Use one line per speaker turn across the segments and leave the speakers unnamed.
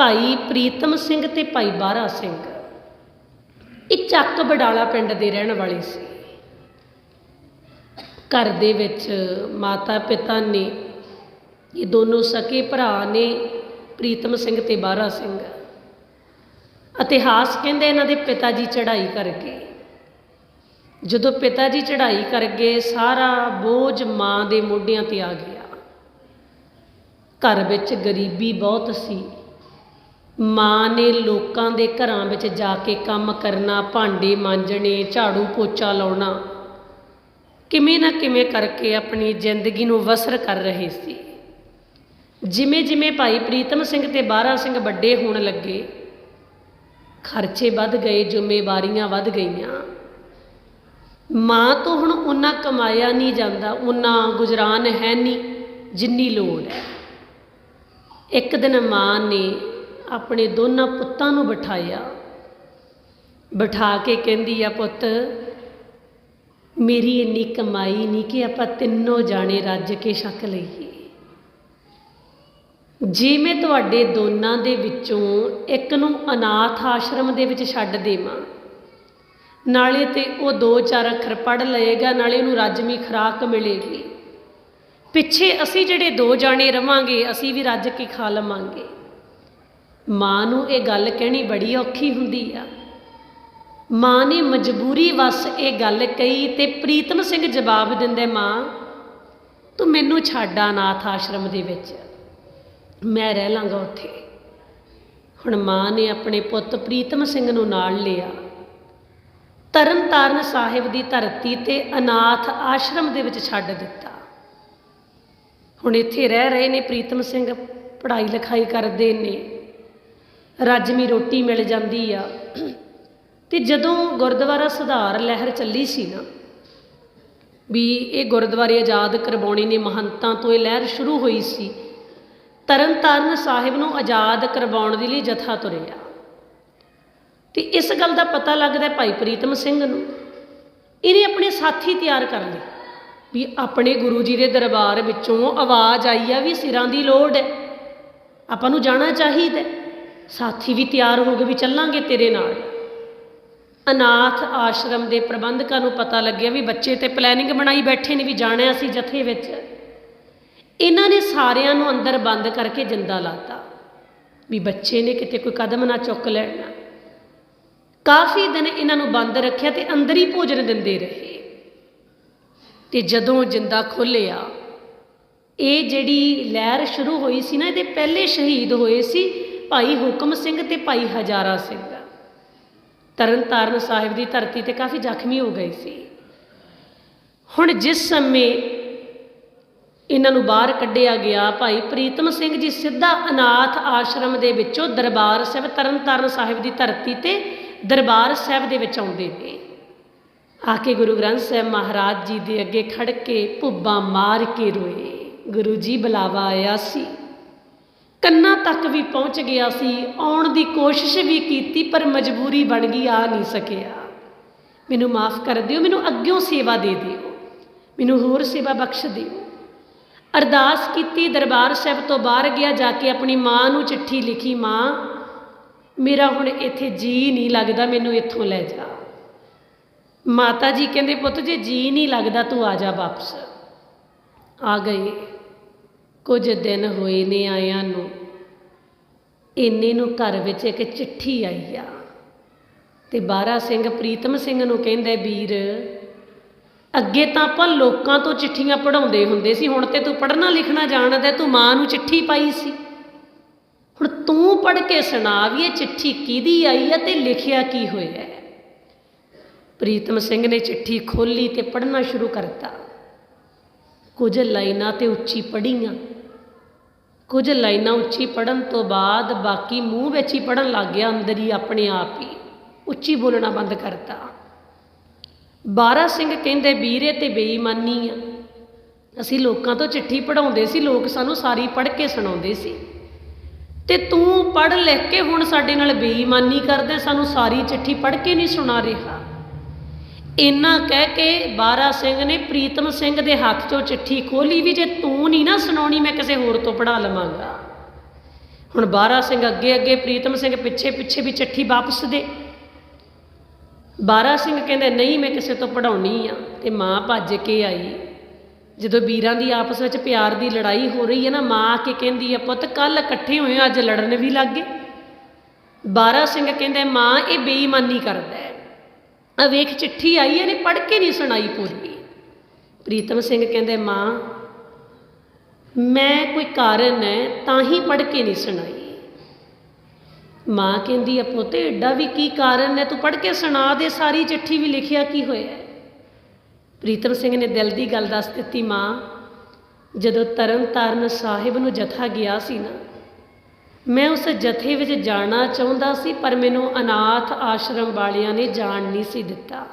ਭਾਈ ਪ੍ਰੀਤਮ ਸਿੰਘ ਤੇ ਭਾਈ ਬਾਰਾ ਸਿੰਘ। ਇਹ ਚੱਕ ਬਡਾਲਾ ਪਿੰਡ ਦੇ ਰਹਿਣ ਵਾਲੇ ਸੀ। ਘਰ ਦੇ ਵਿੱਚ ਮਾਤਾ ਪਿਤਾ ਨੇ, ਇਹ ਦੋਨੋਂ ਸਕੇ ਭਰਾ ਨੇ ਪ੍ਰੀਤਮ ਸਿੰਘ ਤੇ ਬਾਰਾ ਸਿੰਘ। ਇਤਿਹਾਸ ਕਹਿੰਦੇ ਇਹਨਾਂ ਦੇ ਪਿਤਾ ਜੀ ਚੜ੍ਹਾਈ ਕਰਕੇ। ਜਦੋਂ ਪਿਤਾ ਜੀ ਚੜ੍ਹਾਈ ਕਰ ਗਏ ਸਾਰਾ ਬੋਝ ਮਾਂ ਦੇ ਮੋਢਿਆਂ ਤੇ ਆ ਗਿਆ। ਘਰ ਵਿੱਚ ਗਰੀਬੀ ਬਹੁਤ ਸੀ। ਮਾਂ ਨੇ ਲੋਕਾਂ ਦੇ ਘਰਾਂ ਵਿੱਚ ਜਾ ਕੇ ਕੰਮ ਕਰਨਾ, ਭਾਂਡੇ ਮਾਂਜਣੇ, ਝਾੜੂ ਪੋਚਾ ਲਾਉਣਾ। ਕਿਵੇਂ ਨਾ ਕਿਵੇਂ ਕਰਕੇ ਆਪਣੀ ਜ਼ਿੰਦਗੀ ਨੂੰ ਵਸਰ ਕਰ ਰਹੇ ਸੀ। ਜਿਵੇਂ ਜਿਵੇਂ ਭਾਈ ਪ੍ਰੀਤਮ ਸਿੰਘ ਤੇ ਬਾਰਾ ਸਿੰਘ ਵੱਡੇ ਹੋਣ ਲੱਗੇ, ਖਰਚੇ ਵੱਧ ਗਏ, ਜ਼ਿੰਮੇਵਾਰੀਆਂ ਵੱਧ ਗਈਆਂ। ਮਾਂ ਤੋਂ ਹੁਣ ਉਹਨਾਂ ਕਮਾਇਆ ਨਹੀਂ ਜਾਂਦਾ ਉਹਨਾਂ ਗੁਜ਼ਰਾਨ ਹੈ ਨਹੀਂ, ਜਿੰਨੀ ਲੋੜ ਹੈ। ਇੱਕ ਦਿਨ ਮਾਂ ਨੇ ਆਪਣੇ ਦੋਨਾਂ ਪੁੱਤਾਂ ਨੂੰ ਬਿਠਾਇਆ। ਬਿਠਾ ਕੇ ਕਹਿੰਦੀ ਆ, ਪੁੱਤ, ਮੇਰੀ ਇੰਨੀ ਕਮਾਈ ਨਹੀਂ ਕਿ ਆਪਾਂ ਤਿੰਨੋਂ ਜਾਣੇ ਰੱਜ ਕੇ ਛਕ ਲਈਏ। ਜੇ ਮੈਂ ਤੁਹਾਡੇ ਦੋਨਾਂ ਦੇ ਵਿੱਚੋਂ ਇੱਕ ਨੂੰ ਅਨਾਥ ਆਸ਼ਰਮ ਦੇ ਵਿੱਚ ਛੱਡ ਦੇਵਾਂ, ਨਾਲੇ ਤੇ ਉਹ ਦੋ ਚਾਰ ਅੱਖਰ ਪੜ੍ਹ ਲਏਗਾ, ਨਾਲੇ ਉਹਨੂੰ ਰੱਜਵੀਂ ਖੁਰਾਕ ਮਿਲੇਗੀ। ਪਿੱਛੇ ਅਸੀਂ ਜਿਹੜੇ ਦੋ ਜਾਣੇ ਰਵਾਂਗੇ, ਅਸੀਂ ਵੀ ਰੱਜ ਕੇ ਖਾ ਲਵਾਂਗੇ। ਮਾਂ ਨੂੰ ਇਹ ਗੱਲ ਕਹਿਣੀ ਬੜੀ ਔਖੀ ਹੁੰਦੀ ਆ। ਮਾਂ ਨੇ ਮਜਬੂਰੀ ਵਸ ਇਹ ਗੱਲ ਕਹੀ ਤੇ ਪ੍ਰੀਤਮ ਸਿੰਘ ਜਵਾਬ ਦਿੰਦੇ, ਮਾਂ, ਤੂੰ ਮੈਨੂੰ ਛੱਡ ਅਨਾਥ ਆਸ਼ਰਮ ਦੇ ਵਿੱਚ। ਮੈਂ ਰਹਿ ਲਾਂਗਾ ਉੱਥੇ। ਹੁਣ ਮਾਂ ਨੇ ਆਪਣੇ ਪੁੱਤ ਪ੍ਰੀਤਮ ਸਿੰਘ ਨੂੰ ਨਾਲ ਲਿਆ। ਤਰਨਤਾਰਨ ਸਾਹਿਬ ਦੀ ਧਰਤੀ ਤੇ ਅਨਾਥ ਆਸ਼ਰਮ ਦੇ ਵਿੱਚ ਛੱਡ ਦਿੱਤਾ। ਹੁਣ ਇੱਥੇ ਰਹਿ ਰਹੇ ਨੇ ਪ੍ਰੀਤਮ ਸਿੰਘ ਪੜ੍ਹਾਈ ਲਿਖਾਈ ਕਰਦੇ ਨੇ। ਰੱਜਵੀਂ ਰੋਟੀ ਮਿਲ ਜਾਂਦੀ ਆ। ਤੇ ਜਦੋਂ ਗੁਰਦੁਆਰਾ ਸੁਧਾਰ ਲਹਿਰ ਚੱਲੀ ਸੀ ਨਾ, ਵੀ ਇਹ ਗੁਰਦੁਆਰੇ ਆਜ਼ਾਦ ਕਰਵਾਉਣੇ ਨੇ ਮਹੰਤਾਂ ਤੋਂ ਇਹ ਲਹਿਰ ਸ਼ੁਰੂ ਹੋਈ ਸੀ, ਤਰਨਤਾਰਨ ਸਾਹਿਬ ਨੂੰ ਆਜ਼ਾਦ ਕਰਵਾਉਣ ਦੇ ਲਈ ਜਥਾ ਤੁਰਿਆ। ਤੇ ਇਸ ਗੱਲ ਦਾ ਪਤਾ ਲੱਗਦਾ ਭਾਈ ਪ੍ਰੀਤਮ ਸਿੰਘ ਨੂੰ। ਇਹਨੇ ਆਪਣੇ ਸਾਥੀ ਤਿਆਰ ਕਰ ਲਏ ਵੀ ਆਪਣੇ ਗੁਰੂ ਜੀ ਦੇ ਦਰਬਾਰ ਵਿੱਚੋਂ ਆਵਾਜ਼ ਆਈ ਆ ਵੀ ਸਿਰਾਂ ਦੀ ਲੋੜ ਹੈ। ਆਪਾਂ ਨੂੰ ਜਾਣਾ ਚਾਹੀਦਾ ਸਾਥੀ ਵੀ ਤਿਆਰ ਹੋ ਗਏ ਵੀ ਚੱਲਾਂਗੇ ਤੇਰੇ ਨਾਲ। ਅਨਾਥ ਆਸ਼ਰਮ ਦੇ ਪ੍ਰਬੰਧਕਾਂ ਨੂੰ ਪਤਾ ਲੱਗਿਆ ਵੀ ਬੱਚੇ ਤੇ ਪਲੈਨਿੰਗ ਬਣਾਈ ਬੈਠੇ ਨੇ ਵੀ ਜਾਣਾ ਅਸੀਂ ਜਥੇ ਵਿੱਚ। ਇਹਨਾਂ ਨੇ ਸਾਰਿਆਂ ਨੂੰ ਅੰਦਰ ਬੰਦ ਕਰਕੇ ਜਿੰਦਾ ਲਾਤਾ ਵੀ ਬੱਚੇ ਨੇ ਕਿਤੇ ਕੋਈ ਕਦਮ ਨਾ ਚੁੱਕ ਲੈਣਾ। ਕਾਫੀ ਦਿਨ ਇਹਨਾਂ ਨੂੰ ਬੰਦ ਰੱਖਿਆ ਤੇ ਅੰਦਰ ਹੀ ਭੋਜਨ ਦਿੰਦੇ ਰਹੇ। ਤੇ ਜਦੋਂ ਜਿੰਦਾ ਖੋਲਿਆ ਇਹ ਜਿਹੜੀ ਲਹਿਰ ਸ਼ੁਰੂ ਹੋਈ ਸੀ ਨਾ, ਇਹਦੇ ਪਹਿਲੇ ਸ਼ਹੀਦ ਹੋਏ ਸੀ ਭਾਈ ਹੁਕਮ ਸਿੰਘ ਤੇ ਭਾਈ ਹਜ਼ਾਰਾ ਸਿੰਘ। ਤਰਨਤਾਰਨ ਸਾਹਿਬ ਦੀ ਧਰਤੀ ਤੇ ਕਾਫੀ ਜ਼ਖਮੀ ਹੋ ਗਏ ਸੀ। ਹੁਣ ਜਿਸ ਸਮੇਂ ਇਹਨਾਂ ਨੂੰ ਬਾਹਰ ਕੱਢਿਆ ਗਿਆ, ਭਾਈ ਪ੍ਰੀਤਮ ਸਿੰਘ ਜੀ ਸਿੱਧਾ ਅਨਾਥ ਆਸ਼ਰਮ ਦੇ ਵਿੱਚੋਂ ਦਰਬਾਰ ਸਾਹਿਬ, ਤਰਨਤਾਰਨ ਸਾਹਿਬ ਦੀ ਧਰਤੀ ਤੇ ਦਰਬਾਰ ਸਾਹਿਬ ਦੇ ਵਿੱਚ ਆਉਂਦੇ ਨੇ। ਆ ਕੇ ਗੁਰੂ ਗ੍ਰੰਥ ਸਾਹਿਬ ਮਹਾਰਾਜ ਜੀ ਦੇ ਅੱਗੇ ਖੜ ਕੇ ਭੁੱਬਾਂ ਮਾਰ ਕੇ ਰੋਏ। ਗੁਰੂ ਜੀ ਬੁਲਾਵਾ ਆਇਆ ਸੀ। ਕੰਨਾਂ ਤੱਕ ਵੀ ਪਹੁੰਚ ਗਿਆ ਸੀ, ਆਉਣ ਦੀ ਕੋਸ਼ਿਸ਼ ਵੀ ਕੀਤੀ, ਪਰ ਮਜਬੂਰੀ ਬਣ ਗਈ, ਆ ਨਹੀਂ ਸਕਿਆ। ਮੈਨੂੰ ਮਾਫ ਕਰ ਦਿਓ, ਮੈਨੂੰ ਅੱਗਿਓਂ ਸੇਵਾ ਦੇ ਦਿਓ, ਮੈਨੂੰ ਹੋਰ ਸੇਵਾ ਬਖਸ਼ ਦਿਓ। ਅਰਦਾਸ ਕੀਤੀ, ਦਰਬਾਰ ਸਾਹਿਬ ਤੋਂ ਬਾਹਰ ਗਿਆ, ਜਾ ਕੇ ਆਪਣੀ ਮਾਂ ਨੂੰ ਚਿੱਠੀ ਲਿਖੀ, ਮਾਂ, ਮੇਰਾ ਹੁਣ ਇੱਥੇ ਜੀ ਨਹੀਂ ਲੱਗਦਾ, ਮੈਨੂੰ ਇੱਥੋਂ ਲੈ ਜਾ। ਮਾਤਾ ਜੀ ਕਹਿੰਦੇ, ਪੁੱਤ, ਜੇ ਜੀ ਨਹੀਂ ਲੱਗਦਾ, ਤੂੰ ਆ ਜਾ ਵਾਪਸ। ਆ ਗਏ। ਕੁਝ ਦਿਨ ਹੋਏ ਨੇ ਆਇਆਂ ਨੂੰ। ਇੰਨੇ ਨੂੰ ਘਰ ਵਿੱਚ ਇੱਕ ਚਿੱਠੀ ਆਈ ਆ। ਤੇ ਬਾਰਾ ਸਿੰਘ ਪ੍ਰੀਤਮ ਸਿੰਘ ਨੂੰ ਕਹਿੰਦੇ, ਵੀਰ, ਅੱਗੇ ਤਾਂ ਆਪਾਂ ਲੋਕਾਂ ਤੋਂ ਚਿੱਠੀਆਂ ਪੜਾਉਂਦੇ ਹੁੰਦੇ ਸੀ, ਹੁਣ ਤੇ ਤੂੰ ਪੜ੍ਹਨਾ ਲਿਖਣਾ ਜਾਣਦਾ, ਤੂੰ ਮਾਂ ਨੂੰ ਚਿੱਠੀ ਪਾਈ ਸੀ। ਹੁਣ ਤੂੰ ਪੜ੍ਹ ਕੇ ਸੁਣਾ ਵੀ ਇਹ ਚਿੱਠੀ ਕਿਹਦੀ ਆਈ ਆ ਤੇ ਲਿਖਿਆ ਕੀ ਹੋਇਆ ਪ੍ਰੀਤਮ ਸਿੰਘ ਨੇ ਚਿੱਠੀ ਖੋਲੀ ਤੇ ਪੜ੍ਹਨਾ ਸ਼ੁਰੂ ਕਰਤਾ। ਕੁਝ ਲਾਈਨਾਂ ਤੇ ਉੱਚੀ ਪੜ੍ਹੀਆਂ। ਕੁਝ ਲਾਈਨਾਂ ਉੱਚੀ ਪੜਨ ਤੋਂ ਬਾਅਦ ਬਾਕੀ ਮੂੰਹ ਵਿੱਚ ਹੀ ਪੜਨ ਲੱਗ ਗਿਆ ਅੰਦਰ ਹੀ ਆਪਣੇ ਆਪ ਹੀ। ਉੱਚੀ ਬੋਲਣਾ ਬੰਦ ਕਰਤਾ। ਬਾਰਾ ਸਿੰਘ ਕਹਿੰਦੇ, ਵੀਰੇ ਤੇ ਬੇਈਮਾਨੀ ਆ। ਅਸੀਂ ਲੋਕਾਂ ਤੋਂ ਚਿੱਠੀ ਪੜਾਉਂਦੇ ਸੀ, ਲੋਕ ਸਾਨੂੰ ਸਾਰੀ ਪੜ੍ਹ ਕੇ ਸੁਣਾਉਂਦੇ ਸੀ। ਤੇ ਤੂੰ ਪੜ੍ਹ ਲਿਖ ਕੇ ਹੁਣ ਸਾਡੇ ਨਾਲ ਬੇਈਮਾਨੀ ਕਰਦੇ, ਸਾਨੂੰ ਸਾਰੀ ਚਿੱਠੀ ਪੜ੍ਹ ਕੇ ਨਹੀਂ ਸੁਣਾ ਰਿਹਾ। ਇੰਨਾ ਕਹਿ ਕੇ ਬਾਰਾ ਸਿੰਘ ਨੇ ਪ੍ਰੀਤਮ ਸਿੰਘ ਦੇ ਹੱਥ 'ਚੋਂ ਚਿੱਠੀ ਖੋਲੀ ਵੀ ਜੇ ਤੂੰ ਨਹੀਂ ਨਾ ਸੁਣਾਉਣੀ ਮੈਂ ਕਿਸੇ ਹੋਰ ਤੋਂ ਪੜਾ ਲਵਾਂਗਾ। ਹੁਣ ਬਾਰਾ ਸਿੰਘ ਅੱਗੇ ਅੱਗੇ ਪ੍ਰੀਤਮ ਸਿੰਘ ਪਿੱਛੇ ਪਿੱਛੇ ਵੀ ਚਿੱਠੀ ਵਾਪਸ ਦੇ। ਬਾਰਾ ਸਿੰਘ ਕਹਿੰਦੇ ਨਹੀਂ ਮੈਂ ਕਿਸੇ ਤੋਂ ਪੜਾਉਣੀ ਆ। ਤੇ ਮਾਂ ਭੱਜ ਕੇ ਆਈ। ਜਦੋਂ ਵੀਰਾਂ ਦੀ ਆਪਸ ਵਿੱਚ ਪਿਆਰ ਦੀ ਲੜਾਈ ਹੋ ਰਹੀ ਹੈ ਨਾ ਮਾਂ ਆ ਕੇ ਕਹਿੰਦੀ ਆ ਪੁੱਤ ਕੱਲ ਇਕੱਠੇ ਹੋਏ ਆ, ਅੱਜ ਲੜਨ ਵੀ ਲੱਗ ਗਏ। ਬਾਰਾ ਸਿੰਘ ਕਹਿੰਦੇ ਮਾਂ ਇਹ ਬੇਈਮਾਨੀ ਕਰਦਾ ਹੈ। ਆ ਵੇਖ ਚਿੱਠੀ ਆਈ ਇਹਨੇ ਪੜ੍ਹ ਕੇ ਨਹੀਂ ਸੁਣਾਈ ਪੂਰੀ। ਪ੍ਰੀਤਮ ਸਿੰਘ ਕਹਿੰਦੇ, ਮਾਂ, ਮੈਂ ਕੋਈ ਕਾਰਨ ਹੈ ਤਾਂ ਹੀ ਪੜ੍ਹ ਕੇ ਨਹੀਂ ਸੁਣਾਈ। ਮਾਂ ਕਹਿੰਦੀ, ਆ ਪੁੱਤ, ਐਡਾ ਵੀ ਕੀ ਕਾਰਨ ਹੈ ਤੂੰ ਪੜ੍ਹ ਕੇ ਸੁਣਾ ਦੇ, ਸਾਰੀ ਚਿੱਠੀ ਵੀ ਲਿਖਿਆ ਕੀ ਹੋਇਆ ਪ੍ਰੀਤਮ ਸਿੰਘ ਨੇ ਦਿਲ ਦੀ ਗੱਲ ਦੱਸ ਦਿੱਤੀ, ਮਾਂ, ਜਦੋਂ ਤਰਨ ਤਾਰਨ ਸਾਹਿਬ ਨੂੰ ਜਥਾ ਗਿਆ ਸੀ ਨਾ ਮੈਂ ਉਸ ਜਥੇ ਵਿੱਚ ਜਾਣਾ ਚਾਹੁੰਦਾ ਸੀ, ਪਰ ਮੈਨੂੰ ਅਨਾਥ ਆਸ਼ਰਮ ਵਾਲਿਆਂ ਨੇ ਜਾਣ ਨਹੀਂ ਸੀ ਦਿੱਤਾ।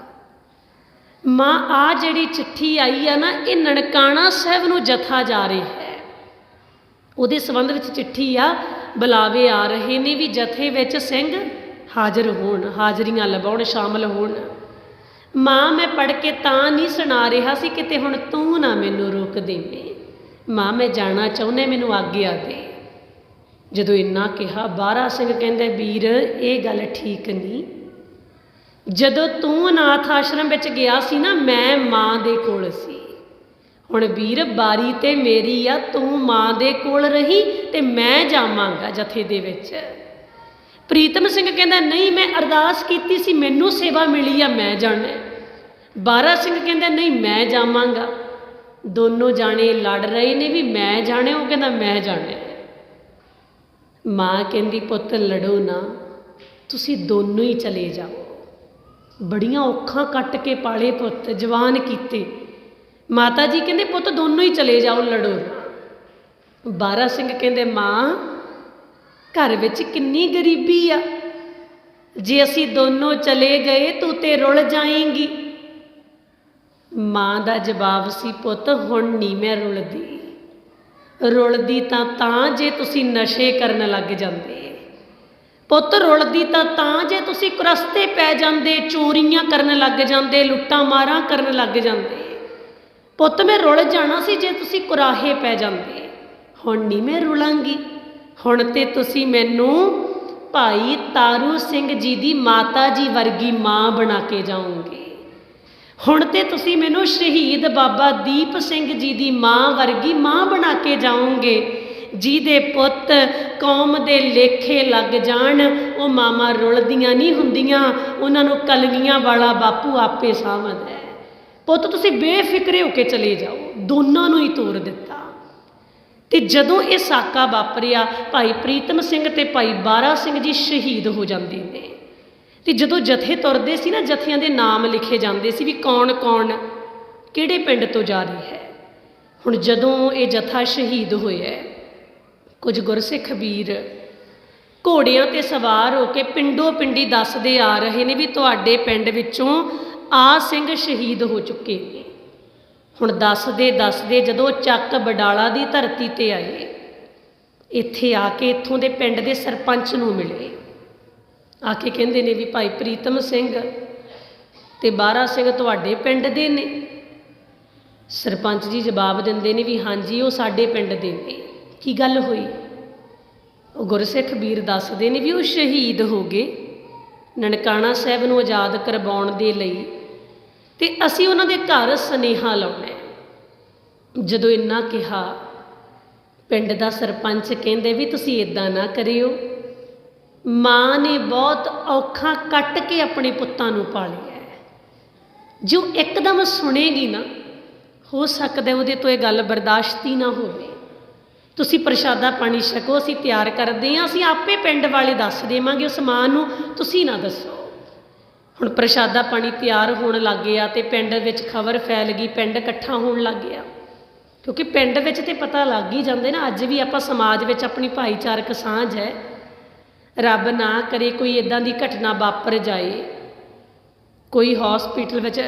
ਮਾਂ, ਆ ਜਿਹੜੀ ਚਿੱਠੀ ਆਈ ਆ ਨਾ, ਇਹ ਨਨਕਾਣਾ ਸਾਹਿਬ ਨੂੰ ਜਥਾ ਜਾ ਰਿਹਾ ਹੈ। ਉਹਦੇ ਸੰਬੰਧ ਵਿੱਚ ਚਿੱਠੀ ਆ, ਬੁਲਾਵੇ ਆ ਰਹੇ ਨੇ ਵੀ ਜਥੇ ਵਿੱਚ ਸਿੰਘ ਹਾਜ਼ਰ ਹੋਣ, ਹਾਜ਼ਰੀਆਂ ਲਵਾਉਣ, ਸ਼ਾਮਲ ਹੋਣ। ਮਾਂ, ਮੈਂ ਪੜ ਕੇ ਤਾਂ ਨਹੀਂ ਸੁਣਾ ਰਿਹਾ ਸੀ, ਕਿਤੇ ਹੁਣ ਤੂੰ ਨਾ ਮੈਨੂੰ ਰੋਕ ਦੇਵੇਂ। ਮਾਂ, ਮੈਂ ਜਾਣਾ ਚਾਹੁੰਦਾ, ਮੈਨੂੰ ਆਗਿਆ ਦੇ। ਜਦੋਂ ਇੰਨਾ ਕਿਹਾ, ਬਾਰਾ ਸਿੰਘ ਕਹਿੰਦੇ, ਵੀਰ, ਇਹ ਗੱਲ ਠੀਕ ਨਹੀਂ। ਜਦੋਂ ਤੂੰ ਅਨਾਥ ਆਸ਼ਰਮ ਵਿੱਚ ਗਿਆ ਸੀ ਨਾ, ਮੈਂ ਮਾਂ ਦੇ ਕੋਲ ਸੀ। ਹੁਣ ਵੀਰ, ਬਾਰੀ ਤੇ ਮੇਰੀ ਆ, ਤੂੰ ਮਾਂ ਦੇ ਕੋਲ ਰਹੀ ਤੇ ਮੈਂ ਜਾਵਾਂਗਾ ਜਥੇ ਦੇ ਵਿੱਚ। ਪ੍ਰੀਤਮ ਸਿੰਘ ਕਹਿੰਦਾ, ਨਹੀਂ, ਮੈਂ ਅਰਦਾਸ ਕੀਤੀ ਸੀ, ਮੈਨੂੰ ਸੇਵਾ ਮਿਲੀ ਆ, ਮੈਂ ਜਾਣਾ ਬਾਰਾ ਸਿੰਘ ਕਹਿੰਦਾ, ਨਹੀਂ, ਮੈਂ ਜਾਵਾਂਗਾ। ਦੋਨੋਂ ਜਾਣੇ ਲੜ ਰਹੇ ਨੇ ਵੀ ਮੈਂ ਜਾਣੇ ਉਹ ਕਹਿੰਦਾ, ਮੈਂ ਜਾਣਾ ਮਾਂ ਕਹਿੰਦੀ, ਪੁੱਤ, ਲੜੋ ਨਾ। ਤੁਸੀਂ ਦੋਨੋਂ ਹੀ ਚਲੇ ਜਾਓ। ਬੜੀਆਂ ਔਖਾਂ ਕੱਟ ਕੇ ਪਾਲੇ ਪੁੱਤ, ਜਵਾਨ ਕੀਤੇ। ਮਾਤਾ ਜੀ ਕਹਿੰਦੇ, ਪੁੱਤ, ਦੋਨੋਂ ਹੀ ਚਲੇ ਜਾਓ, ਲੜੋ ਬਾਰਾ ਸਿੰਘ ਕਹਿੰਦੇ, ਮਾਂ, ਘਰ ਵਿੱਚ ਕਿੰਨੀ ਗਰੀਬੀ ਆ। ਜੇ ਅਸੀਂ ਦੋਨੋਂ ਚਲੇ ਗਏ, ਤੂੰ ਤੇ ਰੁਲ ਜਾਏਂਗੀ। ਮਾਂ ਦਾ ਜਵਾਬ ਸੀ, ਪੁੱਤ, ਹੁਣ ਨਹੀਂ ਮੈਂ ਰੁਲਦੀ। ਰੁਲਦੀ ਤਾਂ ਤਾਂ ਜੇ ਤੁਸੀਂ ਨਸ਼ੇ ਕਰਨ ਲੱਗ ਜਾਂਦੇ। ਪੁੱਤ ਰੁਲਦੀ ਤਾਂ ਤਾਂ ਜੇ ਤੁਸੀਂ ਕੁਰਸਤੇ ਪੈ ਜਾਂਦੇ, ਚੋਰੀਆਂ ਕਰਨ ਲੱਗ ਜਾਂਦੇ, ਲੁੱਟਾਂ ਮਾਰਾਂ ਕਰਨ ਲੱਗ ਜਾਂਦੇ। ਪੁੱਤ ਮੈਂ ਰੁਲ ਜਾਣਾ ਸੀ ਜੇ ਤੁਸੀਂ ਕੁਰਾਹੇ ਪੈ ਜਾਂਦੇ। ਹੁਣ ਨਹੀਂ ਮੈਂ ਰੁਲਾਂਗੀ। ਹੁਣ ਤੇ ਤੁਸੀਂ ਮੈਨੂੰ ਭਾਈ ਤਾਰੂ ਸਿੰਘ ਜੀ ਦੀ ਮਾਤਾ ਜੀ ਵਰਗੀ ਮਾਂ ਬਣਾ ਕੇ ਜਾਓਗੇ। ਹੁਣ ਤੇ ਤੁਸੀਂ ਮੈਨੂੰ ਸ਼ਹੀਦ ਬਾਬਾ ਦੀਪ ਸਿੰਘ ਜੀ ਦੀ ਮਾਂ ਵਰਗੀ ਮਾਂ ਬਣਾ ਕੇ ਜਾਓਗੇ। ਜਿਹਦੇ ਪੁੱਤ ਕੌਮ ਦੇ ਲੇਖੇ ਲੱਗ ਜਾਣ, ਉਹ ਮਾਮਾ ਰੁਲਦੀਆਂ ਨਹੀਂ ਹੁੰਦੀਆਂ, ਉਹਨਾਂ ਨੂੰ ਕਲਗੀਆਂ ਵਾਲਾ ਬਾਪੂ ਆਪੇ ਸਾਂਭਦਾ ਹੈ। ਪੁੱਤ, ਤੁਸੀਂ ਬੇਫਿਕਰੇ ਹੋ ਕੇ ਚਲੇ ਜਾਓ, ਦੋਨਾਂ ਨੂੰ ਹੀ ਤੋੜ ਦਿੱਤਾ। ਤੇ ਜਦੋਂ ਇਹ ਸਾਕਾ ਵਾਪਰਿਆ, ਭਾਈ ਪ੍ਰੀਤਮ ਸਿੰਘ ਤੇ ਭਾਈ ਬਾਰਾ ਸਿੰਘ ਜੀ ਸ਼ਹੀਦ ਹੋ ਜਾਂਦੇ ਨੇ। ਤੇ ਜਦੋਂ ਜਥੇ ਤੁਰਦੇ ਸੀ ਨਾ, ਜਥਿਆਂ ਦੇ ਨਾਮ ਲਿਖੇ ਜਾਂਦੇ ਸੀ ਵੀ ਕੌਣ ਕੌਣ, ਕਿਹੜੇ ਪਿੰਡ ਤੋਂ ਜਾ ਰਹੀ ਹੈ? ਹੁਣ ਜਦੋਂ ਇਹ ਜਥਾ ਸ਼ਹੀਦ ਹੋਇਆ, ਕੁਝ ਗੁਰਸਿੱਖ ਵੀਰ ਘੋੜਿਆਂ ਤੇ ਸਵਾਰ ਹੋ ਕੇ ਪਿੰਡੋ ਪਿੰਡੀ ਦੱਸਦੇ ਆ ਰਹੇ ਨੇ ਵੀ ਤੁਹਾਡੇ ਪਿੰਡ ਵਿੱਚੋਂ ਆ ਸਿੰਘ ਸ਼ਹੀਦ ਹੋ ਚੁੱਕੇ ਨੇ। ਹੁਣ ਦੱਸਦੇ ਦੱਸਦੇ ਜਦੋਂ ਚੱਕ ਬਡਾਲਾ ਦੀ ਧਰਤੀ ਤੇ ਆਏ, ਇੱਥੇ ਆ ਕੇ ਇੱਥੋਂ ਦੇ ਪਿੰਡ ਦੇ ਸਰਪੰਚ ਨੂੰ ਮਿਲੇ। ਆ ਕੇ ਕਹਿੰਦੇ ਨੇ ਵੀ ਭਾਈ ਪ੍ਰੀਤਮ ਸਿੰਘ ਤੇ ਬਾਰਾ ਸਿੰਘ ਤੁਹਾਡੇ ਪਿੰਡ ਦੇ ਨੇ। ਸਰਪੰਚ ਜੀ ਜਵਾਬ ਦਿੰਦੇ ਨੇ ਵੀ ਹਾਂਜੀ, ਉਹ ਸਾਡੇ ਪਿੰਡ ਦੇ ਨੇ। ਕੀ ਗੱਲ ਹੋਈ? ਉਹ ਗੁਰਸਿੱਖ ਵੀਰ ਦੱਸਦੇ ਨੇ ਵੀ ਉਹ ਸ਼ਹੀਦ ਹੋ ਗਏ ਨਨਕਾਣਾ ਸਾਹਿਬ ਨੂੰ ਆਜ਼ਾਦ ਕਰਵਾਉਣ ਦੇ ਲਈ ਤੇ ਅਸੀਂ ਉਹਨਾਂ ਦੇ ਘਰ ਸਨੇਹਾ ਲਾਉਣਾ ਜਦੋਂ ਇੰਨਾ ਕਿਹਾ, ਪਿੰਡ ਦਾ ਸਰਪੰਚ ਕਹਿੰਦੇ ਵੀ ਤੁਸੀਂ ਇਦਾਂ ਨਾ ਕਰਿਓ। ਮਾਂ ਨੇ ਬਹੁਤ ਔਖਾ ਕੱਟ ਕੇ ਆਪਣੇ ਪੁੱਤਾਂ ਨੂੰ ਪਾਲਿਆ ਜੋ ਇੱਕਦਮ ਸੁਣੇਗੀ ਨਾ, ਹੋ ਸਕਦਾ ਉਹਦੇ ਤੋਂ ਇਹ ਗੱਲ ਬਰਦਾਸ਼ਤ ਹੀ ਨਾ ਹੋਵੇ। ਤੁਸੀਂ ਪ੍ਰਸ਼ਾਦਾ ਪਾਣੀ ਛਕੋ, ਅਸੀਂ ਤਿਆਰ ਕਰਦੇ ਹਾਂ, ਅਸੀਂ ਆਪੇ ਪਿੰਡ ਵਾਲੇ ਦੱਸ ਦੇਵਾਂਗੇ, ਉਸ ਮਾਂ ਨੂੰ ਤੁਸੀਂ ਨਾ ਦੱਸੋ। ਹੁਣ ਪ੍ਰਸ਼ਾਦਾ ਪਾਣੀ ਤਿਆਰ ਹੋਣ ਲੱਗ ਗਿਆ ਤੇ ਪਿੰਡ ਵਿੱਚ ਖਬਰ ਫੈਲ ਗਈ, ਪਿੰਡ ਇਕੱਠਾ ਹੋਣ ਲੱਗ ਗਿਆ। ਕਿਉਂਕਿ ਪਿੰਡ ਵਿੱਚ ਤੇ ਪਤਾ ਲੱਗ ਹੀ ਜਾਂਦੇ ਨਾ, ਅੱਜ ਵੀ ਆਪਾਂ ਸਮਾਜ ਵਿੱਚ ਆਪਣੀ ਭਾਈਚਾਰਕ ਸਾਂਝ ਹੈ। ਰੱਬ ਨਾ ਕਰੇ ਕੋਈ ਇਦਾਂ ਦੀ ਘਟਨਾ ਵਾਪਰ ਜਾਏ। ਕੋਈ ਹਸਪੀਟਲ ਵਿੱਚ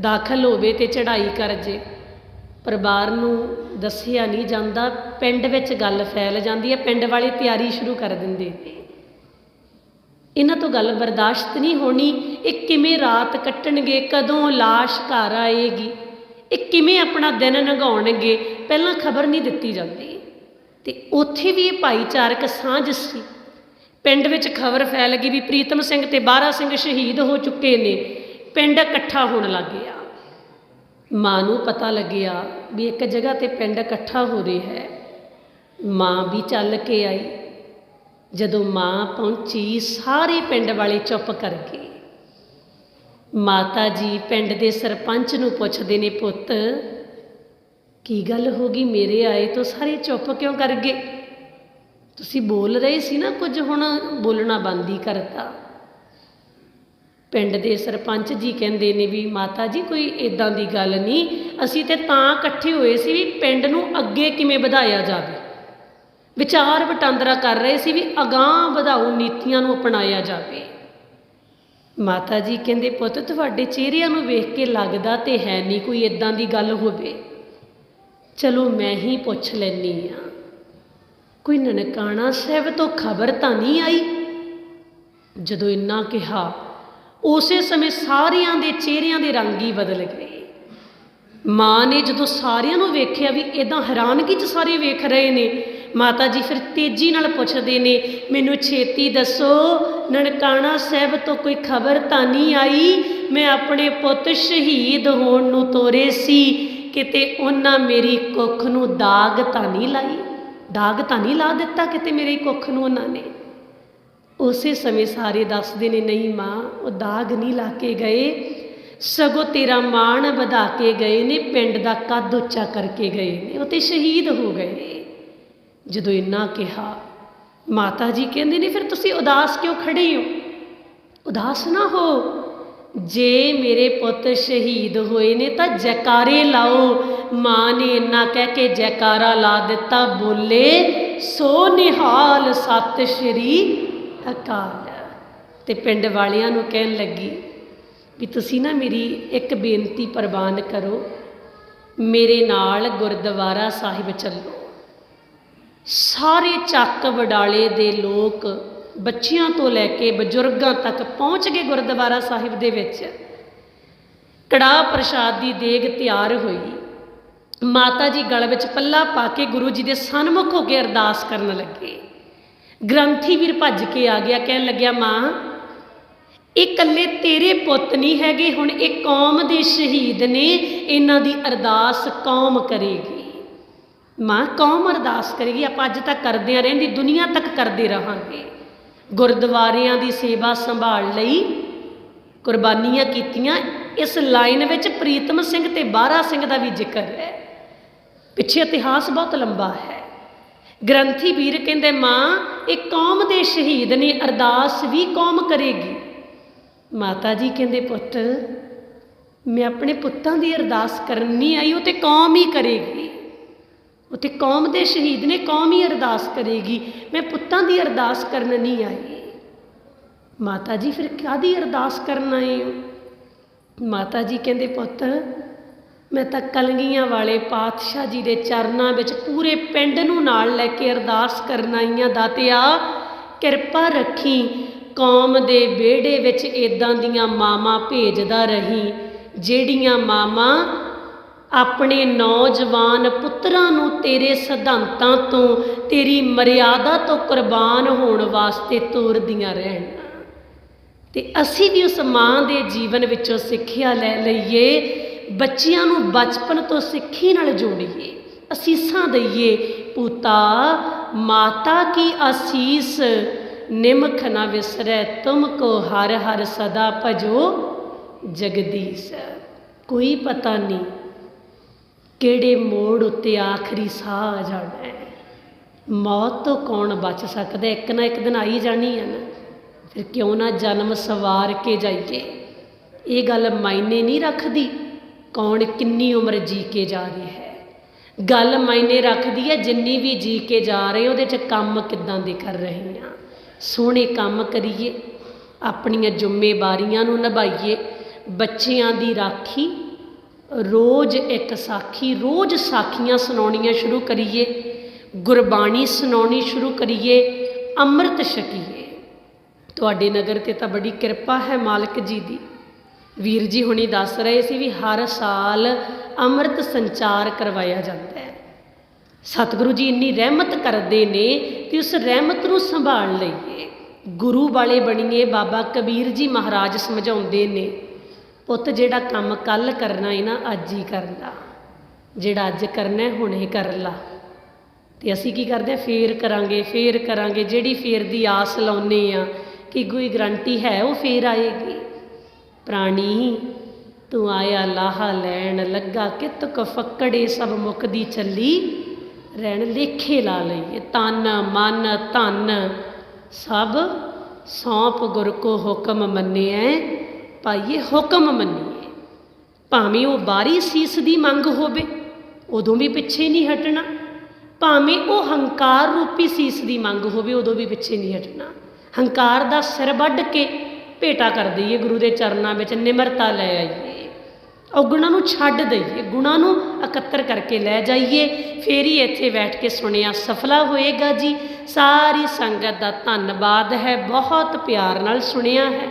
ਦਾਖਲ ਹੋਵੇ ਤੇ ਚੜ੍ਹਾਈ ਕਰ ਜੇ। ਪਰਿਵਾਰ ਨੂੰ ਦੱਸਿਆ ਨਹੀਂ ਜਾਂਦਾ, ਪਿੰਡ ਵਿੱਚ ਗੱਲ ਫੈਲ ਜਾਂਦੀ ਹੈ, ਪਿੰਡ ਵਾਲੇ ਤਿਆਰੀ ਸ਼ੁਰੂ ਕਰ ਦਿੰਦੇ। ਨੇ ਇਹਨਾਂ ਤੋਂ ਗੱਲ ਬਰਦਾਸ਼ਤ ਨਹੀਂ ਹੋਣੀ, ਇਹ ਕਿਵੇਂ ਰਾਤ ਕੱਟਣਗੇ, ਕਦੋਂ ਲਾਸ਼ ਘਰ ਆਏਗੀ, ਇਹ ਕਿਵੇਂ ਆਪਣਾ ਦਿਨ ਲੰਘਾਉਣਗੇ, ਪਹਿਲਾਂ ਖਬਰ ਨਹੀਂ ਦਿੱਤੀ ਜਾਂਦੀ। ਤੇ ਉੱਥੇ ਵੀ ਇਹ ਭਾਈਚਾਰਕ ਸਾਂਝ ਸੀ। ਪਿੰਡ ਵਿੱਚ ਖਬਰ ਫੈਲ ਗਈ ਵੀ ਪ੍ਰੀਤਮ ਸਿੰਘ ਤੇ ਬਾਰਾ ਸਿੰਘ ਸ਼ਹੀਦ ਹੋ ਚੁੱਕੇ ਨੇ। ਪਿੰਡ ਇਕੱਠਾ ਹੋਣ ਲੱਗ ਗਿਆ। ਮਾਂ ਨੂੰ ਪਤਾ ਲੱਗਿਆ ਵੀ ਇੱਕ ਜਗ੍ਹਾ ਤੇ ਪਿੰਡ ਇਕੱਠਾ ਹੋ ਰਿਹਾ ਹੈ। ਮਾਂ ਵੀ ਚੱਲ ਕੇ ਆਈ। ਜਦੋਂ ਮਾਂ ਪਹੁੰਚੀ, ਸਾਰੇ ਪਿੰਡ ਵਾਲੇ ਚੁੱਪ ਕਰ ਗਏ। ਮਾਤਾ ਜੀ ਪਿੰਡ ਦੇ ਸਰਪੰਚ ਨੂੰ ਪੁੱਛਦੇ ਨੇ, ਪੁੱਤ, ਕੀ ਗੱਲ ਹੋ ਗਈ? ਮੇਰੇ ਆਏ ਤੋਂ ਸਾਰੇ ਚੁੱਪ ਕਿਉਂ ਕਰ ਗਏ? ਤੁਸੀਂ ਬੋਲ ਰਹੇ ਸੀ ਨਾ ਕੁਝ ਹੁਣ ਬੋਲਣਾ ਬੰਦ ਹੀ ਕਰਤਾ। ਪਿੰਡ ਦੇ ਸਰਪੰਚ ਜੀ ਕਹਿੰਦੇ ਨੇ ਵੀ ਮਾਤਾ ਜੀ, ਕੋਈ ਇਦਾਂ ਦੀ ਗੱਲ ਨਹੀਂ। ਅਸੀਂ ਤੇ ਤਾਂ ਇਕੱਠੇ ਹੋਏ ਸੀ ਵੀ ਪਿੰਡ ਨੂੰ ਅੱਗੇ ਕਿਵੇਂ ਵਧਾਇਆ ਜਾਵੇ। ਵਿਚਾਰ ਵਟਾਂਦਰਾ ਕਰ ਰਹੇ ਸੀ ਵੀ ਅਗਾਹ ਵਧਾਓ ਨੀਤੀਆਂ ਨੂੰ ਅਪਣਾਇਆ ਜਾਵੇ। ਮਾਤਾ ਜੀ ਕਹਿੰਦੇ, ਪੁੱਤ, ਤੁਹਾਡੇ ਚਿਹਰਿਆਂ ਨੂੰ ਵੇਖ ਕੇ ਲੱਗਦਾ ਤੇ ਹੈ ਨਹੀਂ ਕੋਈ ਇਦਾਂ ਦੀ ਗੱਲ ਹੋਵੇ। ਚਲੋ ਮੈਂ ਹੀ ਪੁੱਛ ਲੈਣੀ ਆ ਕੋਈ ਨਨਕਾਣਾ ਸਾਹਿਬ ਤੋਂ ਖਬਰ ਤਾਂ ਨਹੀਂ ਆਈ? ਜਦੋਂ ਇੰਨਾ ਕਿਹਾ, ਉਸੇ ਸਮੇਂ ਸਾਰਿਆਂ ਦੇ ਚਿਹਰਿਆਂ ਦੇ ਰੰਗ ਹੀ ਬਦਲ ਗਏ। ਮਾਂ ਨੇ ਜਦੋਂ ਸਾਰਿਆਂ ਨੂੰ ਵੇਖਿਆ ਵੀ ਇਦਾਂ ਹੈਰਾਨਗੀ 'ਚ ਸਾਰੇ ਵੇਖ ਰਹੇ ਨੇ, ਮਾਤਾ ਜੀ ਫਿਰ ਤੇਜ਼ੀ ਨਾਲ ਪੁੱਛਦੇ ਨੇ, ਮੈਨੂੰ ਛੇਤੀ ਦੱਸੋ, ਨਨਕਾਣਾ ਸਾਹਿਬ ਤੋਂ ਕੋਈ ਖਬਰ ਤਾਂ ਨਹੀਂ ਆਈ? ਮੈਂ ਆਪਣੇ ਪੁੱਤ ਸ਼ਹੀਦ ਹੋਣ ਨੂੰ ਤੋਰੇ ਸੀ, ਕਿਤੇ ਉਹਨਾਂ ਮੇਰੀ ਕੁੱਖ ਨੂੰ ਦਾਗ ਤਾਂ ਨਹੀਂ ਲਾਈ? ਦਾਗ ਤਾਂ ਨਹੀਂ ਲਾ ਦਿੱਤਾ ਕਿਤੇ ਮੇਰੇ ਕੁੱਖ ਨੂੰ ਉਹਨਾਂ ਨੇ। ਉਸੇ ਸਮੇਂ ਸਾਰੇ ਦੱਸਦੇ ਨੇ, ਨਹੀਂ ਮਾਂ, ਉਹ ਦਾਗ ਨਹੀਂ ਲਾ ਕੇ ਗਏ। ਸਗੋਂ ਤੇਰਾ ਮਾਣ ਵਧਾ ਕੇ ਗਏ ਨੇ, ਪਿੰਡ ਦਾ ਕੱਦ ਉੱਚਾ ਕਰਕੇ ਗਏ ਨੇ। ਉਹ ਤੇ ਸ਼ਹੀਦ ਹੋ ਗਏ ਜਦੋਂ ਇੰਨਾ ਕਿਹਾ, ਮਾਤਾ ਜੀ ਕਹਿੰਦੇ ਨੇ, ਫਿਰ ਤੁਸੀਂ ਉਦਾਸ ਕਿਉਂ ਖੜੇ ਹੋ? ਉਦਾਸ ਨਾ ਹੋ। ਜੇ ਮੇਰੇ ਪੁੱਤ ਸ਼ਹੀਦ ਹੋਏ ਨੇ ਤਾਂ ਜੈਕਾਰੇ ਲਾਓ। ਮਾਂ ਨੇ ਇੰਨਾ ਕਹਿ ਕੇ ਜੈਕਾਰਾ ਲਾ ਦਿੱਤਾ। ਬੋਲੇ, ਸੋ ਨਿਹਾਲ ਸਤਿ ਸ਼੍ਰੀ ਅਕਾਲ। ਤੇ ਪਿੰਡ ਵਾਲਿਆਂ ਨੂੰ ਕਹਿਣ ਲੱਗੀ, ਵੀ ਤੁਸੀਂ ਨਾ ਮੇਰੀ ਇੱਕ ਬੇਨਤੀ ਪ੍ਰਵਾਨ ਕਰੋ। ਮੇਰੇ ਨਾਲ ਗੁਰਦੁਆਰਾ ਸਾਹਿਬ ਚੱਲੋ। ਸਾਰੇ ਚੱਕ ਵਡਾਲੇ ਦੇ ਲੋਕ ਬੱਚਿਆਂ ਤੋਂ ਲੈ ਕੇ ਬਜ਼ੁਰਗਾਂ ਤੱਕ ਪਹੁੰਚ ਗਏ ਗੁਰਦੁਆਰਾ ਸਾਹਿਬ ਦੇ ਵਿੱਚ। ਕੜਾਹ ਪ੍ਰਸ਼ਾਦ ਦੀ ਦੇਗ ਤਿਆਰ ਹੋਈ। ਮਾਤਾ ਜੀ ਗਲ ਵਿੱਚ ਪੱਲਾ ਪਾ ਕੇ ਗੁਰੂ ਜੀ ਦੇ ਸਨਮੁਖ ਹੋ ਕੇ ਅਰਦਾਸ ਕਰਨ ਲੱਗੇ। ਗ੍ਰੰਥੀ ਵੀਰ ਭੱਜ ਕੇ ਆ ਗਿਆ, ਕਹਿਣ ਲੱਗਿਆ, ਮਾਂ, ਇਹ ਇਕੱਲੇ ਤੇਰੇ ਪੁੱਤ ਨਹੀਂ ਹੈਗੇ, ਹੁਣ ਇਹ ਕੌਮ ਦੇ ਸ਼ਹੀਦ ਨੇ, ਇਹਨਾਂ ਦੀ ਅਰਦਾਸ ਕੌਮ ਕਰੇਗੀ। ਮਾਂ, ਕੌਮ ਅਰਦਾਸ ਕਰੇਗੀ, ਆਪਾਂ ਅੱਜ ਤੱਕ ਕਰਦੇ ਆ ਰਹਿੰਦੀ, ਦੁਨੀਆ ਤੱਕ ਕਰਦੇ ਰਹਾਂਗੇ। ਗੁਰਦੁਆਰਿਆਂ ਦੀ ਸੇਵਾ ਸੰਭਾਲ ਲਈ ਕੁਰਬਾਨੀਆਂ ਕੀਤੀਆਂ। ਇਸ ਲਾਈਨ ਵਿੱਚ ਪ੍ਰੀਤਮ ਸਿੰਘ ਤੇ ਬਾਰਾ ਸਿੰਘ ਦਾ ਵੀ ਜ਼ਿਕਰ ਹੈ। ਪਿੱਛੇ ਇਤਿਹਾਸ ਬਹੁਤ ਲੰਬਾ ਹੈ। ਗ੍ਰੰਥੀ ਵੀਰ ਕਹਿੰਦੇ, ਮਾਂ, ਇਹ ਕੌਮ ਦੇ ਸ਼ਹੀਦ ਨੇ, ਅਰਦਾਸ ਵੀ ਕੌਮ ਕਰੇਗੀ। ਮਾਤਾ ਜੀ ਕਹਿੰਦੇ, ਪੁੱਤ, ਮੈਂ ਆਪਣੇ ਪੁੱਤਾਂ ਦੀ ਅਰਦਾਸ ਕਰਨ ਨਹੀਂ ਆਈ, ਉਹ ਤੇ ਕੌਮ ਹੀ ਕਰੇਗੀ। ਉਹ ਕੌਮ ਦੇ ਸ਼ਹੀਦ ਨੇ, ਕੌਮ ਹੀ ਅਰਦਾਸ ਕਰੇਗੀ। ਮੈਂ ਪੁੱਤਾਂ ਦੀ ਅਰਦਾਸ ਕਰਨ ਨਹੀਂ ਆਈ। ਮਾਤਾ ਜੀ, ਫਿਰ ਕਾਦੀ ਅਰਦਾਸ ਕਰਨ ਆਏ ਹੋ? ਮਾਤਾ ਜੀ ਕਹਿੰਦੇ, ਪੁੱਤ, ਮੈਂ ਤਾਂ ਕਲਗੀਆਂ ਵਾਲੇ ਪਾਤਸ਼ਾਹ ਜੀ ਦੇ ਚਰਨਾਂ ਵਿੱਚ ਪੂਰੇ ਪਿੰਡ ਨੂੰ ਨਾਲ ਲੈ ਕੇ ਅਰਦਾਸ ਕਰਨ ਆਈਆਂ। ਦਾਤਿਆ, ਕਿਰਪਾ ਰੱਖੀ, ਕੌਮ ਦੇ ਵਿਹੜੇ ਵਿੱਚ ਇਦਾਂ ਦੀਆਂ ਮਾਵਾਂ ਭੇਜਦਾ ਰਹੀ, ਜਿਹੜੀਆਂ ਮਾਵਾਂ ਆਪਣੇ ਨੌਜਵਾਨ ਪੁੱਤਰਾਂ ਨੂੰ ਤੇਰੇ ਸਿਧਾਂਤਾਂ ਤੋਂ, ਤੇਰੀ ਮਰਿਆਦਾ ਤੋਂ ਕੁਰਬਾਨ ਹੋਣ ਵਾਸਤੇ ਤੋਰਦੀਆਂ ਰਹਿਣ। ਤੇ ਅਸੀਂ ਵੀ ਉਸ ਮਾਂ ਦੇ ਜੀਵਨ ਵਿੱਚੋਂ ਸਿੱਖਿਆ ਲੈ ਲਈਏ, ਬੱਚਿਆਂ ਨੂੰ ਬਚਪਨ ਤੋਂ ਸਿੱਖੀ ਨਾਲ ਜੋੜੀਏ। ਅਸੀਸਾਂ ਦਈਏ, ਪੁੱਤਾ, ਮਾਤਾ ਕੀ ਅਸੀਸ? ਨਿਮਖ ਨਾ ਵਿਸਰੈ, ਤੁਮ ਕੋ ਹਰ ਹਰ ਸਦਾ ਭਜੋ ਜਗਦੀਸ਼। ਕੋਈ ਪਤਾ ਨਹੀਂ ਕਿਹੜੇ ਮੋੜ ਉੱਤੇ ਆਖਰੀ ਸਾਹ ਆ ਜਾਣਾ ਹੈ? ਮੌਤ ਤੋਂ ਕੌਣ ਬਚ ਸਕਦਾ? ਇੱਕ ਨਾ ਇੱਕ ਦਿਨ ਆਈ ਜਾਣੀ ਹੈ ਨਾ। ਫਿਰ ਕਿਉਂ ਨਾ ਜਨਮ ਸਵਾਰ ਕੇ ਜਾਈਏ? ਇਹ ਗੱਲ ਮਾਇਨੇ ਨਹੀਂ ਰੱਖਦੀ। ਕੌਣ ਕਿੰਨੀ ਉਮਰ ਜੀ ਕੇ ਜਾ ਰਿਹਾ ਹੈ? ਗੱਲ ਮਾਇਨੇ ਰੱਖਦੀ ਹੈ ਜਿੰਨੀ ਵੀ ਜੀ ਕੇ ਜਾ ਰਹੇ, ਉਹਦੇ 'ਚ ਕੰਮ ਕਿੱਦਾਂ ਦੇ ਕਰ ਰਹੇ ਆ ਸੋਹਣੇ ਕੰਮ ਕਰੀਏ, ਆਪਣੀਆਂ ਜ਼ਿੰਮੇਵਾਰੀਆਂ ਨੂੰ ਨਿਭਾਈਏ, ਬੱਚਿਆਂ ਦੀ ਰਾਖੀ ਰੋਜ਼ ਇੱਕ ਸਾਖੀ, ਰੋਜ਼ ਸਾਖੀਆਂ ਸੁਣਾਉਣੀਆਂ ਸ਼ੁਰੂ ਕਰੀਏ, ਗੁਰਬਾਣੀ ਸੁਣਾਉਣੀ ਸ਼ੁਰੂ ਕਰੀਏ, ਅੰਮ੍ਰਿਤ ਛਕੀਏ। ਤੁਹਾਡੇ ਨਗਰ ਤੇ ਤਾਂ ਬੜੀ ਕਿਰਪਾ ਹੈ ਮਾਲਕ ਜੀ ਦੀ। ਵੀਰ ਜੀ ਹੁਣੀ ਦੱਸ ਰਹੇ ਸੀ ਵੀ ਹਰ ਸਾਲ ਅੰਮ੍ਰਿਤ ਸੰਚਾਰ ਕਰਵਾਇਆ ਜਾਂਦਾ ਹੈ। ਸਤਿਗੁਰੂ ਜੀ ਇੰਨੀ ਰਹਿਮਤ ਕਰਦੇ ਨੇ ਕਿ ਉਸ ਰਹਿਮਤ ਨੂੰ ਸੰਭਾਲ ਲਈਏ। ਗੁਰੂ ਵਾਲੇ ਬਣੀਏ ਬਾਬਾ ਕਬੀਰ ਜੀ ਮਹਾਰਾਜ ਸਮਝਾਉਂਦੇ ਨੇ। ਪੁੱਤ ਜਿਹੜਾ ਕੰਮ ਕੱਲ ਕਰਨਾ ਹੈ ਨਾ, ਅੱਜ ਹੀ ਕਰ ਲਾ। ਜਿਹੜਾ ਅੱਜ ਕਰਨਾ ਹੁਣ ਹੁਣੇ ਕਰ ਲਾ। ਤੇ ਅਸੀਂ ਕੀ ਕਰਦੇ ਹਾਂ ਫੇਰ ਕਰਾਂਗੇ ਫੇਰ ਕਰਾਂਗੇ। ਜਿਹੜੀ ਫੇਰ ਦੀ ਆਸ ਲਾਉਨੇ ਆ ਕਿ ਕੋਈ ਗਰੰਟੀ ਹੈ, ਉਹ ਫੇਰ ਆਏਗੀ। ਪ੍ਰਾਣੀ, ਤੂੰ ਆਇਆ ਲਾਹਾ ਲੈਣ ਲੱਗਾ, ਕਿਤ ਕ ਫੱਕੜੇ ਸਭ ਮੁਕਦੀ ਚੱਲੀ। ਰਹਿਣ ਲੇਖੇ ਲਾ ਲਈਏ, ਤਨ, ਮਨ, ਧਨ। ਸਭ ਸੌਂਪ ਗੁਰ ਕੋ ਹੁਕਮ ਮੰਨਿਐ। ਪਾਈਏ ਹੁਕਮ ਮੰਨੀਏ। ਭਾਵੇਂ ਉਹ ਬਾਰੀ ਸੀਸ ਦੀ ਮੰਗ ਹੋਵੇ, ਉਦੋਂ ਵੀ ਪਿੱਛੇ ਨਹੀਂ ਹਟਣਾ। ਭਾਵੇਂ ਉਹ ਹੰਕਾਰ ਰੂਪੀ ਸੀਸ ਦੀ ਮੰਗ ਹੋਵੇ, ਉਦੋਂ ਵੀ ਪਿੱਛੇ ਨਹੀਂ ਹਟਣਾ। ਹੰਕਾਰ ਦਾ ਸਿਰ ਵੱਢ ਕੇ ਭੇਟਾ ਕਰ ਦਈਏ, ਗੁਰੂ ਦੇ ਚਰਨਾਂ ਵਿੱਚ ਨਿਮਰਤਾ ਲੈ ਆਈਏ। ਔਗੁਣਾਂ ਨੂੰ ਛੱਡ ਦਈਏ, ਗੁਣਾਂ ਨੂੰ ਇਕੱਤਰ ਕਰਕੇ ਲੈ ਜਾਈਏ। ਫੇਰ ਹੀ ਇੱਥੇ ਬੈਠ ਕੇ ਸੁਣਿਆ, ਸਫਲਾ ਹੋਏਗਾ ਜੀ। ਸਾਰੀ ਸੰਗਤ ਦਾ ਧੰਨਵਾਦ ਹੈ, ਬਹੁਤ ਪਿਆਰ ਨਾਲ ਸੁਣਿਆ ਹੈ।